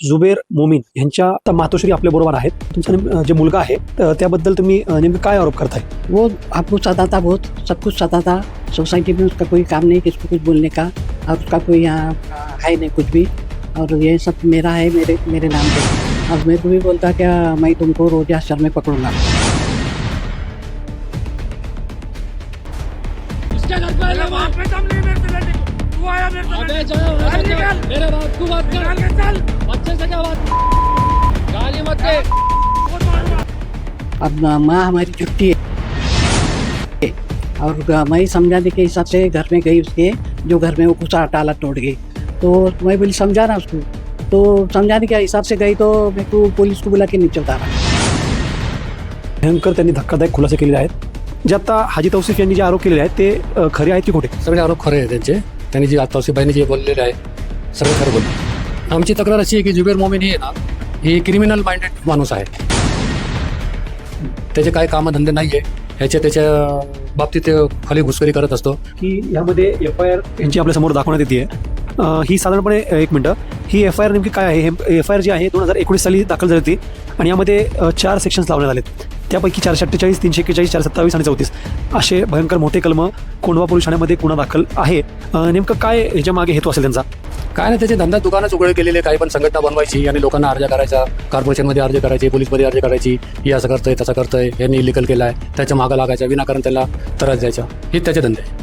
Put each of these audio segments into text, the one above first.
जुबेर मोमीन यांच्या मातोश्री आपल्या बरोबर आहेत. तुमचा जे मुलगा आहे त्याबद्दल तुम्ही नेमके काय आरोप करताय? वो आपको सताता बहुत सब कुछ सताता। सोसाइटी में उसका कोई काम नहीं किसको कुछ बोलने का और उसका कोई यहाँ है नहीं कुछ भी। और ये सब मेरा है मेरे मेरे नाम पे। और मेरे को भी बोलता क्या मैं तुमको रोज शर्मे पकड़ूंगा। इसके घर पहले मेरे मैं पे दम नहीं मेरे से लड़ने को तू आया मेरे से अबे लड़ने चलो को। वैसे निकाल। क्या? मेरे बाप को बात निकाल के चल। बच्चे से क्या बात गाली मत दे। अब माँ हमारी छुट्टी है। और मैं समझाने के हिसाब से घर में गई उसके जो घर में वो कुछ टाला तोड़ गई तो मैं बोली समझा ना उसको। तो समझाने के हिसाब से गई तो मेरे को पुलिस को बुला के नीचे उतारा। भयंकर त्यांनी धक्कादायक खुलासे केलेले आहेत जे आता हाजी तौसिफ यांनी जे आरोप केलेले आहेत ते खरे आहेत की खोटे? सगळे आरोप खरे आहे त्यांचे. त्यांनी जे आता बाईने जे बोललेले आहे सगळं खरं बोलले. आमची तक्रार अशी आहे की जुबेर मोमीन ही ना ही क्रिमिनल माइंडेड माणूस आहे. त्याचे काय कामधंदे नाही आहे ह्याच्या त्याच्या बाबतीत खाली घुसखोरी करत असतो. की यामध्ये एफ आय आर यांची आपल्यासमोर दाखवण्यात येते. ही साधारणपणे एक मिनटं. ही एफ आय आर नेमकी काय आहे? हे एफ आय आर जी आहे दोन हजार एकोणीस साली दाखल झाली होती. आणि यामध्ये चार सेक्शन्स लावण्यात आलेत. त्यापैकी चारशे अठ्ठेचाळीस तीनशे एक्केचाळीस चारशे सत्तावीस आणि चौतीस. असे भयंकर मोठे कलम कोंडवा पोलीस ठाण्यामध्ये गुन्हा दाखल आहे. नेमकं काय ह्याच्या मागे हेतू असेल त्यांचा? काय नाही त्याचे धंदा दुकानच उघडे केलेले काही पण संघटना बनवायची आणि लोकांना अर्ज करायचा कॉर्पोरेशनमध्ये अर्ज करायचे पोलीसमध्ये अर्ज करायची. ही असं करतंय तसं करतंय यांनी इलिगल केलं आहे त्याच्या मागं लागायचा विनाकारण त्याला त्रास द्यायचा. हे त्याचे धंदे आहे.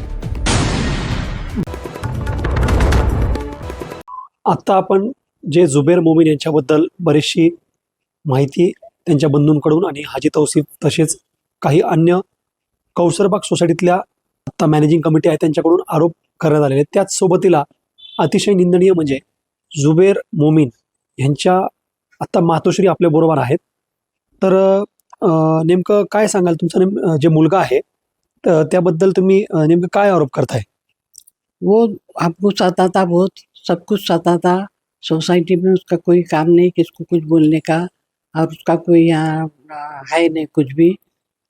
आत्ता आपण जे जुबेर मोमीन यांच्याबद्दल बरीचशी माहिती त्यांच्या बंधूंकडून आणि हाजी तौसिफ तसेच काही अन्य कौसरबाग सोसायटीतल्या आत्ता मॅनेजिंग कमिटी आहे त्यांच्याकडून आरोप करण्यात आलेले आहेत. त्याच सोबतीला अतिशय निंदनीय म्हणजे जुबेर मोमीन यांच्या आत्ता मातोश्री आपल्या बरोबर आहेत. तर नेमकं काय सांगाल? तुमचा नेम जे मुलगा आहे तर त्याबद्दल तुम्ही नेमकं काय आरोप करताय? वो आपको सताता बहुत सब कुछ सताता. सोसाइटी में उसका कोई काम नहीं किसको कुछ बोलने का? और उसका कोई यहाँ है नहीं कुछ भी।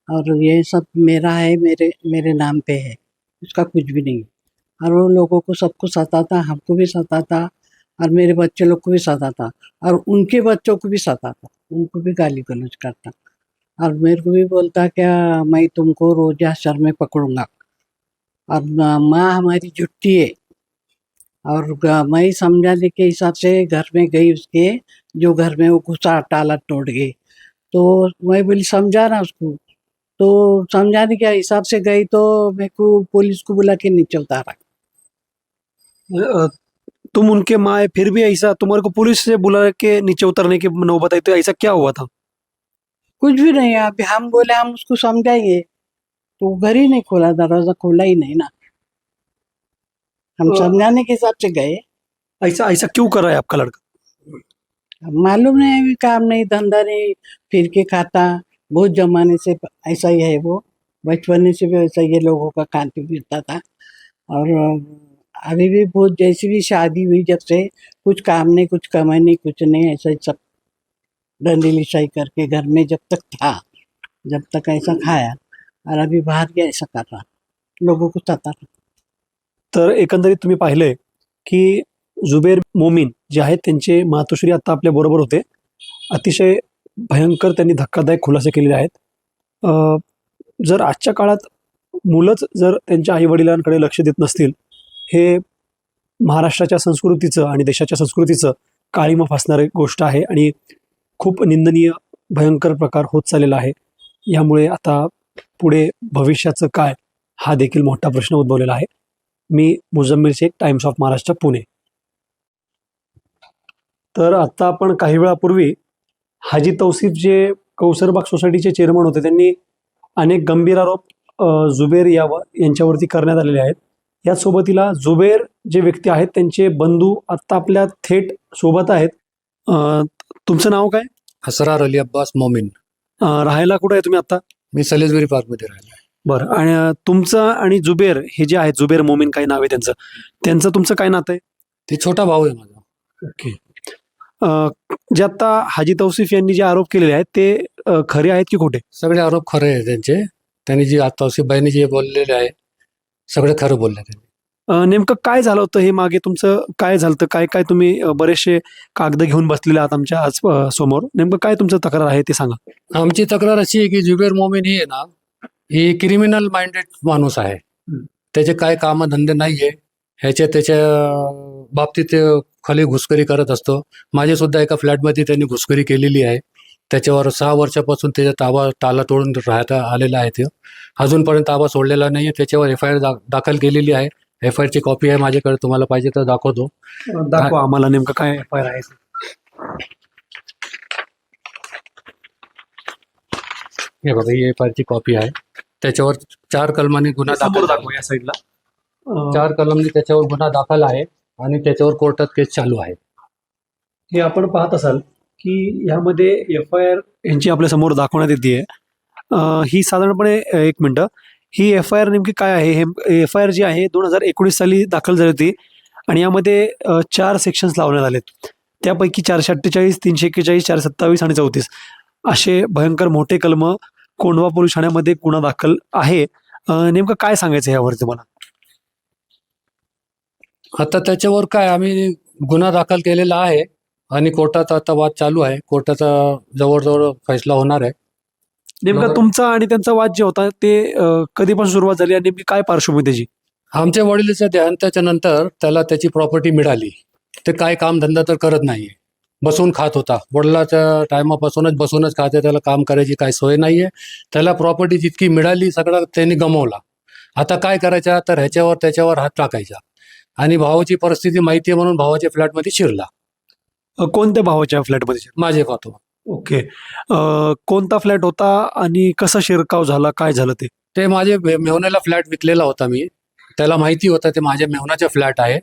और ये सब मेरा है, मेरे मेरे नाम पे है। उसका कुछ भी नहीं। और वो लोगों को सबको सताता, हमको भी सताता और मेरे बच्चे लोग को भी सताता और उनके बच्चों को भी सताता, उनको भी गाली गलौज करता। और मेरे को भी बोलता क्या, मैं तुमको रोज शहर में पकड़ूँगा। और माँ हमारी जुट्टी है। और मैं समझाने के हिसाब से घर में गई उसके जो घर में वो घुसा टाला तोड़ गई। तो मैं बोली समझा ना उसको। तो समझाने के हिसाब से गई तो मेरे को पुलिस को बुला के नीचे उतारा तुम उनके माँ है फिर भी ऐसा तुम्हारे को पुलिस से बुला के नीचे उतरने की नौबत आई तो ऐसा क्या हुआ था? कुछ भी नहीं अभी हम बोले हम उसको समझाएँगे। तो घर ही नहीं खोला दरवाज़ा खोला ही नहीं ना। हम समझाने के हिसाब से गए। ऐसा ऐसा क्यों कर रहा है आपका लड़का? मालूम नहीं अभी काम नहीं, धंधा नहीं, फिर के खाता। बहुत जमाने से ऐसा ही है वो। बचपन से भी ऐसा ये लोगों का खाते पीता था। और अभी भी बहुत, जैसी भी शादी हुई जब से, कुछ काम नहीं, कुछ कमाई नहीं, कुछ नहीं, ऐसा ही सब डंडी लिशाई करके घर में जब तक था, जब तक ऐसा खाया। और अभी बाहर गया ऐसा कर रहा, लोगों को सता। तर एकंदरीत तुम्ही पाहिलंय की जुबेर मोमीन जे आहेत त्यांचे मातोश्री आत्ता आपल्याबरोबर होते. अतिशय भयंकर त्यांनी धक्कादायक खुलासे केलेले आहेत. जर आजच्या काळात मुलंच जर त्यांच्या आईवडिलांकडे लक्ष देत नसतील हे महाराष्ट्राच्या संस्कृतीचं आणि देशाच्या संस्कृतीचं काळीमा फासणारी गोष्ट आहे आणि खूप निंदनीय भयंकर प्रकार होत चाललेला आहे. यामुळे आता पुढे भविष्याचं काय हा देखील मोठा प्रश्न उद्भवलेला आहे. मी मुजम्मीर शेख टाइम्स ऑफ महाराष्ट्र पुणे. तर आता आपण काही वेळापूर्वी हाजी तौसिफ जे कौसरबाग सोसायटीचे चेअरमन होते त्यांनी अनेक गंभीर आरोप जुबेर यावर यांच्यावरती करण्यात आलेले आहेत. यासोबतीला जुबेर जे व्यक्ती आहेत त्यांचे बंधू आत्ता आपल्या थेट सोबत आहेत. तुमचं नाव काय? असरार अली अब्बास मोमीन. राहायला कुठं आहे तुम्ही आता? मी सलेसबेरी पार्कमध्ये राहिलो बरं आणि तुमचं आणि जुबेर हे जे आहेत जुबेर मोमीन काही नाव आहे त्यांचं. त्यांचं तुमचं काय नातं आहे? ते छोटा भाऊ आहे माझा. ओके. जे आता हाजी तौसिफ यांनी जे आरोप केलेले आहेत ते खरे आहेत की खोटे? सगळे आरोप खरे आहे त्यांचे. त्यांनी जे आता बाईने जे बोललेले आहे सगळं खरं बोलले त्यांनी. नेमकं काय झालं होतं हे मागे तुमचं काय झालं होतं काय काय तुम्ही बरेचसे कागद घेऊन बसलेले आहात आमच्या आज समोर? नेमकं काय तुमचं तक्रार आहे ते सांगा. आमची तक्रार अशी आहे की जुबेर मोमीन ही आहे ना ही क्रिमिनल माइंडेड माणूस आहे. त्याचे काय कामधंदे नाहीये. ह्याच्या त्याच्या बाबतीत खाली घुसखोरी करत असतो. माझे सुद्धा एका फ्लॅटमध्ये त्यांनी घुसखोरी केलेली आहे. त्याच्यावर सहा वर्षापासून त्याचा ताबा ताला तोडून राहता आलेला आहे ते. अजूनपर्यंत ताबा सोडलेला नाही त्याच्यावर एफ आय आर दाखल केलेली आहे. एफ आय आरची कॉपी आहे माझ्याकडे. तुम्हाला पाहिजे तर दाखवतो. दाखवा आम्हाला नेमकं काय एफ आय आर आहे. हे बघा ही एफ आय आरची कॉपी आहे. त्याच्यावर चार कलमाने गुन्हा दाखल दाखवा या साईडला चार कलमने त्याच्यावर गुन्हा दाखल आहे. आणि त्याच्यावर कोर्टात केस चालू आहे हे आपण पाहत असाल की ह्यामध्ये एफ आय आर यांची आपल्यासमोर दाखवण्यात येते ही साधारणपणे एक मिनटं. ही एफ आय आर नेमकी काय आहे? हे एफ आय आर जी आहे दोन हजार एकोणीस साली दाखल झाली होती आणि यामध्ये चार सेक्शन्स लावण्यात आलेत. त्यापैकी चारशे अठ्ठेचाळीस तीनशे एक्केचाळीस चारशे सत्तावीस आणि चौतीस. असे भयंकर मोठे कलम कोंढवा पोलीस ठाण्यामध्ये गुन्हा दाखल आहे. नेमकं काय सांगायचं यावर तुम्हाला आता त्याच्यावर काय आम्ही गुन्हा दाखल केलेला आहे आणि कोर्टात आता वाद चालू आहे. कोर्टाचा जवळजवळ फैसला होणार आहे. नेमका. तुमचा आणि त्यांचा वाद जे होता ते अ, कधीपासून सुरुवात झाली आणि नेमकी काय पार्श्वभूमी त्याची? आमच्या वडिलाच्या देहांताच्या नंतर त्याला त्याची प्रॉपर्टी मिळाली. ते काय काम धंदा तर करत नाहीये. बसून खात होता. वडिलाच्या टायमापासूनच बसूनच खाते. त्याला काम करायची काय सोय नाहीये. त्याला प्रॉपर्टी जितकी मिळाली सगळं त्यांनी गमावला. आता काय करायचा? तर ह्याच्यावर त्याच्यावर हात टाकायचा. आणि भावाची परिस्थिती माहिती आहे म्हणून भावाच्या फ्लॅटमध्ये शिरला. अ, कोणत्या भावाच्या फ्लॅटमध्ये माझे पाहतो ओके. अ, कोणता फ्लॅट होता आणि कसा शिरकाव झाला? काय झालं ते? ते माझे मे- फ्लॅट विकलेला होता मी. त्याला माहिती होतं ते माझ्या मेहुण्याचा फ्लॅट आहे.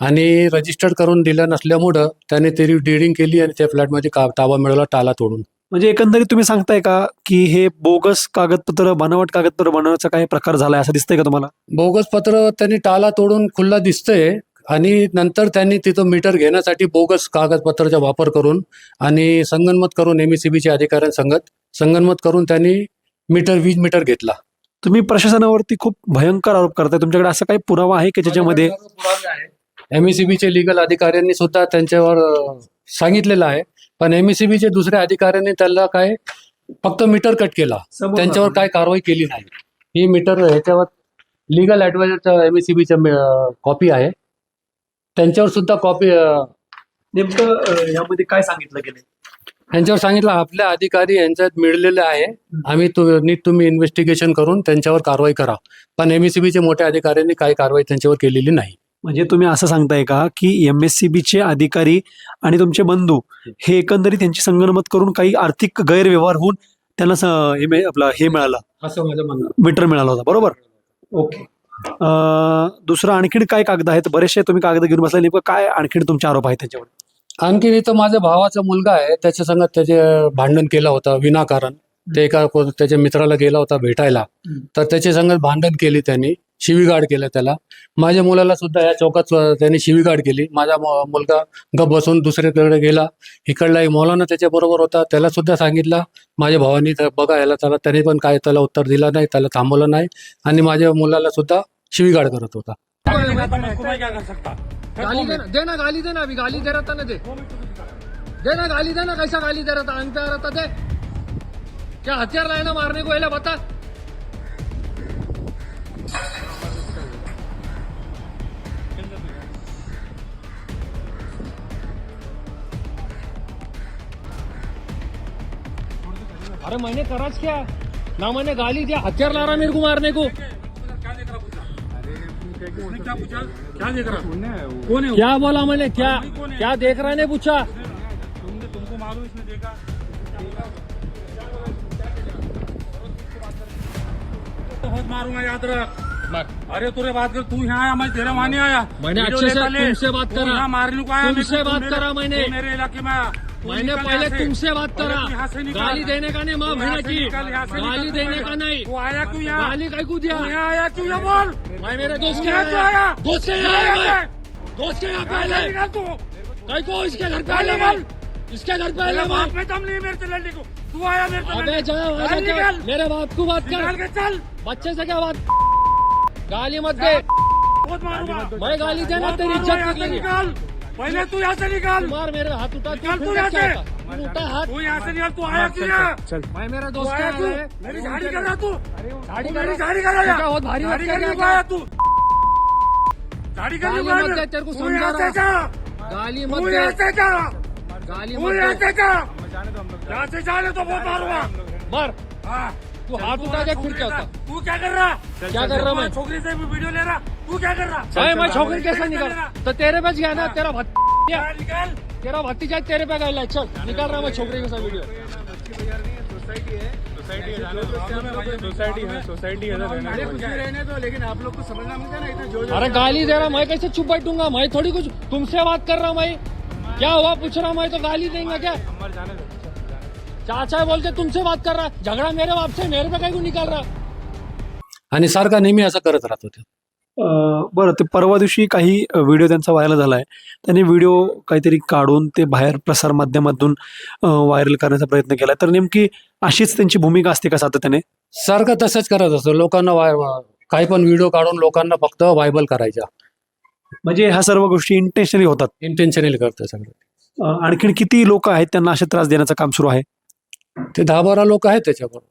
आणि रजिस्टर्ड करून दिलं नसल्यामुळं त्याने तरी डिडिंग केली आणि त्या फ्लॅटमध्ये का ताबा मिळवला टाला तोडून. म्हणजे एकंदरीत तुम्ही सांगताय का की हे बोगस कागदपत्र बनावट कागदपत्र बनवण्याचा काही प्रकार झालाय असं दिसतंय का तुम्हाला? बोगस पत्र त्यांनी टाला तोडून खुल्ला दिसतंय आणि नंतर त्यांनी तिथं मीटर घेण्यासाठी बोगस कागदपत्राचा वापर करून आणि संगनमत करून एम चे अधिकाऱ्यांसंगत संगनमत करून त्यांनी मीटर वीज मीटर घेतला. तुम्ही प्रशासनावरती खूप भयंकर आरोप करताय. तुमच्याकडे असं काही पुरावा आहे की ज्याच्यामध्ये एम चे लिगल अधिकाऱ्यांनी सुद्धा त्यांच्यावर सांगितलेलं आहे. पण एम चे दुसऱ्या अधिकाऱ्यांनी त्याला काय फक्त मीटर कट केला. त्यांच्यावर काय कारवाई केली नाही. ही मीटर ह्याच्यावर लिगल ऍडवायझरच्या एम कॉपी आहे. त्यांच्यावर सुद्धा कॉपी नेमकं यामध्ये काय सांगितलं गेलं यांच्यावर सांगितलं आपल्या अधिकारी यांच्यात मिळलेले आहे. आम्ही नीट तुम्ही इन्व्हेस्टिगेशन करून त्यांच्यावर कारवाई करा. पण एम चे मोठ्या अधिकाऱ्यांनी काही कारवाई त्यांच्यावर केलेली नाही. म्हणजे तुम्ही असं सांगताय का की एम एस सी बीचे अधिकारी आणि तुमचे बंधू हे एकंदरीत त्यांची संगनमत करून काही आर्थिक गैरव्यवहार होऊन त्यांना हे आपलं हे मिळालं. असं माझं म्हणणं मीटर मिळाला होता. बरोबर? ओके. दुसरं आणखीन काय कागद आहेत? बरेचसे तुम्ही कागद घेऊन बसला. नेमकं काय आणखीन तुमचे आरोप आहेत त्याच्यावर? आणखी इथं माझ्या भावाचा मुलगा आहे. त्याच्या संगत त्याचे भांडण केलं होतं विनाकारण. ते एका त्याच्या मित्राला गेला होता भेटायला. तर त्याच्या संगत भांडण केली त्यांनी. शिवीगाड केलं त्याला. माझ्या मुलाला सुद्धा या चौकात त्याने त्यांनी शिवीगाड केली. माझा मुलगा गप बसून दुसरीकडे गेला. इकडला एक मौलाना त्याच्या बरोबर होता. त्याला सुद्धा सांगितलं माझ्या भावानी तर बघा याला त्याला त्याने पण काय त्याला उत्तर दिलं नाही त्याला थांबवलं नाही. आणि माझ्या मुलाला सुद्धा शिवीगाड करत होता. क्या गाली देना गाली देना अभी गाली दे रहा था ना दे. देना गाली देना कैसा गाली दे रहा था अंग पे आ रहा था दे. क्या हथियार लाए ना मारने को बता. अरे मैंने कराच क्या। ना मैंने गाली दिया। हथियार ला रहा मेरे को मारने को। क्या देख रहा पूछा? क्या देख रहा? कौन है वो? क्या बोला मैंने? क्या क्या देख रहा है ने पूछा? तुमने तुमको मालूम इसने देखा? बहुत मारूँगा याद रख। अरे तुरे बात कर तू यहाँ आया मैं तेरे वहाँ नहीं आया। मैंने अच्छे से तुमसे बात तू करा। मारने को आया मेरे तुमसे बात करा मैंने। मेरे इलाके में आया। तू मैंने पहले तुमसे बात करा। यहाँ। गाली देने का नहीं माँ यहाँ की। यहाँ गाली देने का नहीं। तू आया क्यों यहाँ? गाली कहीं को दिया। यहाँ आया क्यों ये बोल? मैं मेरे दोस्त के यहाँ आया? दोस्त के यहाँ आया दोस्त के यहाँ पहले। तू। कहीं को इसके घर पे पहले बोल। इसके घर पे आया बाप मैं में दम नहीं मेरे से लड़ने को। तू आया मेरे से अबे जा चल वहाँ निकल जा मेरे बाप को बात कर। चल। बच्चे से क्या बात? गाली मत दे। बहुत मारूँगा। मैं गाली देना तेरी इज़्ज़त यहाँ निकलेगी। निकाल। पहले तू यहाँ से निकाल। मार मेरे हाथ उठा तू निकाल तू यहाँ से। उठा हाथ। तू यहाँ से निकाल तू आया क्यों यहाँ? मैं मेरा दोस्त आया तू मेरी गाड़ी कर रहा तू। गाड़ी मेरी रहा- गाड़ी कर रहा क्या बहुत भारी गाड़ी कर रहा है आया तू। गाड़ी करने गाली को मत मेरे- तेरे को तू समझा यहाँ रहा से जा। गाली तू मत यहाँ से जा। गाली तू मत यहाँ दे से जा यहाँ से जाने तो बहुत मारूँगा मार। हाँ। तू हाथ उठा के फिर क्या होता तू क्या कर रहा? क्या कर रहा मैं? छोकरी से भी वीडियो ले रहा। तू क्या कर रहा? भाई मैं छोकरी कैसे निकाल? तो तेरे पे गया ना तेरा भतीजा निकाल? तेरा भतीजा तेरे पे गया चल निकाल रहा मैं छोकरी के साथ वीडियो सोसाइटी है सोसाइटी रहने दो। लेकिन आप लोग को समझना मुझे ना इधर जो अरे गाली दे रहा मैं कैसे चुप बैठूंगा मैं थोड़ी कुछ तुमसे बात कर रहा हूँ मैं क्या हुआ? पूछ रहा हूँ मैं तो गाली देंगे क्या? चाचा है बोलते तुमसे बात कर रहा है। झगड़ा मेरे बाप से मेरे पे कहीं को निकाल रहा? आणि सारखा नेहमी असं करत राहतो ते. अं, बरं ते परवा दिवशी काही व्हिडिओ त्यांचा व्हायरल झालाय. त्यांनी व्हिडिओ काहीतरी काढून ते बाहेर प्रसार माध्यमातून व्हायरल करण्याचा प्रयत्न केलाय. तर नेमकी अशीच त्यांची भूमिका असते का सातत्याने? सारखं तसंच करत असतो. लोकांना वाय काही पण व्हिडिओ काढून लोकांना फक्त व्हायबल करायच्या म्हणजे ह्या सर्व गोष्टी इंटेन्शनली होतात. इंटेन्शनली करतं सगळं. अं, आणखीन किती लोक आहेत त्यांना असे त्रास देण्याचं काम सुरू आहे? ते दहा बारा लोक आहेत त्याच्याबरोबर.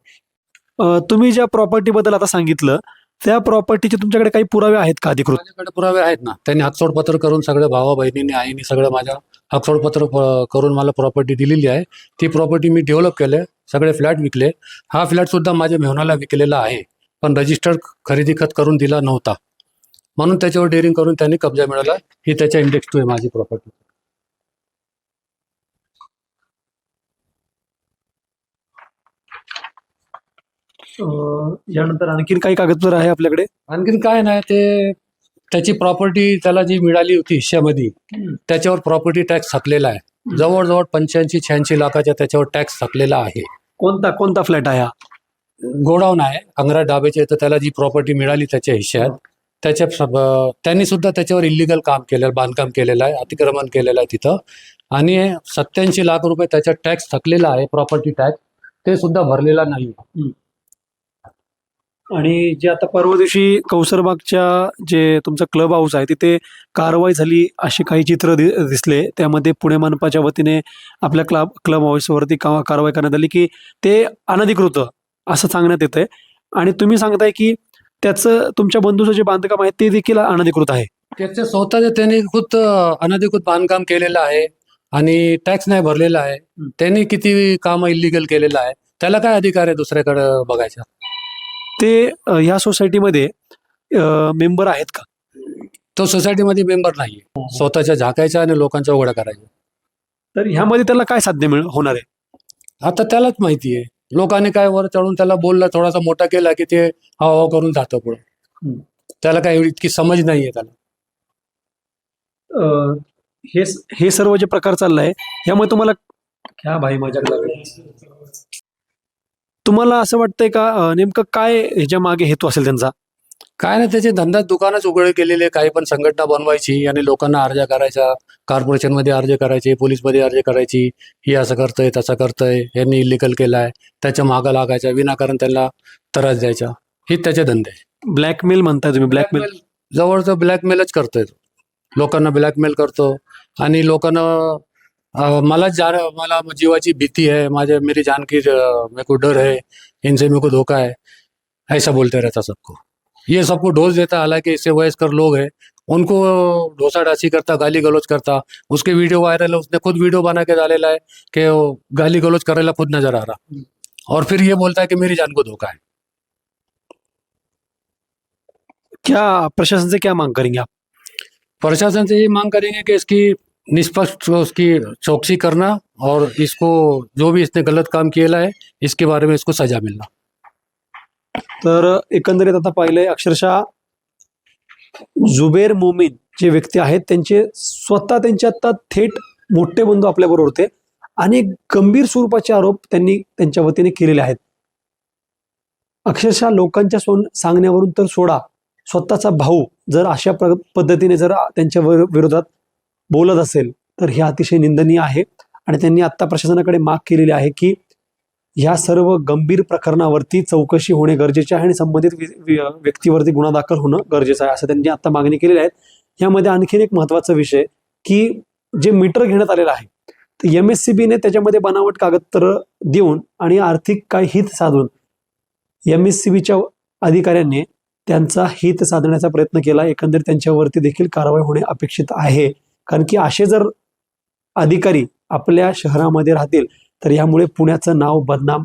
अं, तुम्ही ज्या प्रॉपर्टी बद्दल आता सांगितलं त्या प्रॉपर्टीचे तुमच्याकडे काही पुरावे आहेत का अधिकृत? माझ्याकडे पुरावे आहेत ना. त्यांनी हातसोडपत्र करून सगळ्या भावा बहिणींनी आईनी सगळं माझ्या हातसोडपत्र प- करून मला प्रॉपर्टी दिलेली आहे. ती प्रॉपर्टी मी डेव्हलप केले सगळे फ्लॅट विकले. हा फ्लॅट सुद्धा माझ्या मेहनाला विकलेला आहे. पण रजिस्टर्ड खरेदी खत करून दिला नव्हता. म्हणून त्याच्यावर डेअरिंग करून त्यांनी कब्जा मिळाला ही त्याच्या इंडेक्स टू आहे माझी प्रॉपर्टी यानंतर आणखीन काही कागदपत्र आहे आपल्याकडे? आणखीन काय नाही ते त्याची प्रॉपर्टी त्याला जी मिळाली होती हिश्श्यामध्ये त्याच्यावर प्रॉपर्टी टॅक्स थकलेला आहे. जवळजवळ पंच्याऐंशी शहाऐंशी लाखाच्या त्याच्यावर टॅक्स थकलेला आहे. कोणता कोणता फ्लॅट आहे हा? गोडाऊन आहे अंगरा डाबेचे तर त्याला जी प्रॉपर्टी मिळाली त्याच्या हिश्श्यात त्याच्या सब- त्यांनी सुद्धा त्याच्यावर इलिगल काम केलेलं बांधकाम केलेलं आहे अतिक्रमण केलेलं आहे तिथं. आणि सत्याऐंशी लाख रुपये त्याचा टॅक्स थकलेला आहे प्रॉपर्टी टॅक्स ते सुद्धा भरलेला नाही. आणि जे आता परवा दिवशी कौसरबागच्या जे तुमचं क्लब हाऊस आहे तिथे कारवाई झाली असे काही चित्र दि दिसले. त्यामध्ये पुणे मनपाच्या वतीने आपल्या क्लब क्लब हाऊसवरती का कारवाई करण्यात आली की ते अनधिकृत असं सांगण्यात येतंय. आणि तुम्ही सांगताय की त्याचं तुमच्या बंधूचं जे बांधकाम आहे ते देखील अनधिकृत आहे. त्याचं स्वतःच त्यांनी खुद अनधिकृत बांधकाम केलेलं आहे आणि टॅक्स नाही भरलेला आहे. त्यांनी किती काम इलिगल केलेलं आहे? त्याला काय अधिकार आहे दुसऱ्याकडे बघायचा? ते ह्या सोसायटीमध्ये मेंबर आहेत का? तो सोसायटीमध्ये मेंबर नाहीये. स्वतःच्या झाकायच्या आणि लोकांच्या उघडा करायच्या तर ह्यामध्ये त्याला काय साध्य मिळ होणार आहे? आता त्यालाच माहिती आहे लोकांनी काय वर चढून त्याला बोलला थोडासा मोठा केला की ते हवा करून जातं पुढे. त्याला काय एवढी इतकी समज नाहीये त्याला. हे हे सर्व जे प्रकार चाललाय यामुळे तुम्हाला क्या भाई माझ्याकडे तुम्हाला असं वाटतंय का नेमकं काय ह्याच्या मागे हेतू असेल त्यांचा? काय नाही त्याचे धंदा दुकानच उघडे केलेले काही पण संघटना बनवायची आणि लोकांना अर्ज करायचा कॉर्पोरेशनमध्ये अर्ज करायचे पोलीसमध्ये अर्ज करायची. ही असं करतंय तसं करतंय. यांनी इलिगल केलाय. त्याच्या मागं लागायचा. विनाकारण त्यांना त्रास द्यायचा. ही त्याचे धंदे ब्लॅकमेल म्हणताय तुम्ही ब्लॅकमेल. जवळचं ब्लॅकमेलच करतोय. लोकांना ब्लॅकमेल करतो. आणि लोकांना मला जा मला जीवाची भीती है माझे मेरी जान की मेरे को डर है इनसे मेरे को धोखा है ऐसा बोलते रहता सबको। ये सबको डोज देता हालाँकि इससे वयस्कर लोग हैं उनको ढोसा डासी करता गाली गलौज करता उसके वीडियो वायरल है उसने खुद वीडियो बना के डालेला है कि वो गाली गलौज करेला खुद नज़र आ रहा। और फिर ये बोलता है कि मेरी जान को धोखा है। क्या प्रशासन से क्या मांग करेंगे आप? प्रशासन से ये मांग करेंगे कि इसकी निष्पक्ष उसकी चौकसी करना और इसको जो भी इसने गलत काम केलं है इसके बारे में इसको सजा मिलना। तर एकंदरीत आता पाहिलंय अक्षरशः जुबेर मोमीन जे व्यक्ती आहेत त्यांचे स्वतः त्यांचे आता थेट मोठे बंधू आपल्याबरोबर होते. आणि गंभीर स्वरूपाचे आरोप त्यांनी त्यांच्या वतीने केलेले आहेत. अक्षरशः लोकांच्या सोन सांगण्यावरून तर सोडा स्वतःचा भाऊ जर अशा पद्धतीने जर त्यांच्या विरोधात बोलत असेल तर हे अतिशय निंदनीय आहे. आणि त्यांनी आत्ता प्रशासनाकडे माग केलेली आहे की ह्या सर्व गंभीर प्रकरणावरती चौकशी होणे गरजेचे आहे आणि संबंधित व्यक्तीवरती गुन्हा दाखल होणं गरजेचं आहे असं त्यांनी आता मागणी केलेली आहे. यामध्ये आणखीन एक महत्त्वाचा विषय की जे मीटर घेण्यात आलेलं आहे तर एम एस सी बीने त्याच्यामध्ये बनावट कागदपत्र देऊन आणि आर्थिक काय हित साधून एम एस सी बीच्या अधिकाऱ्यांनी त्यांचा हित साधण्याचा प्रयत्न केला. एकंदरीत त्यांच्यावरती देखील कारवाई होणे अपेक्षित आहे. कारण की असे जर अधिकारी आपल्या शहरामध्ये राहतील तर यामुळे पुण्याचं नाव बदनाम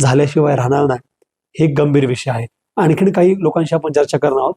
झाल्याशिवाय राहणार नाही. हे गंभीर विषय आहे. आणखीन काही लोकांशी आपण चर्चा करणार आहोत.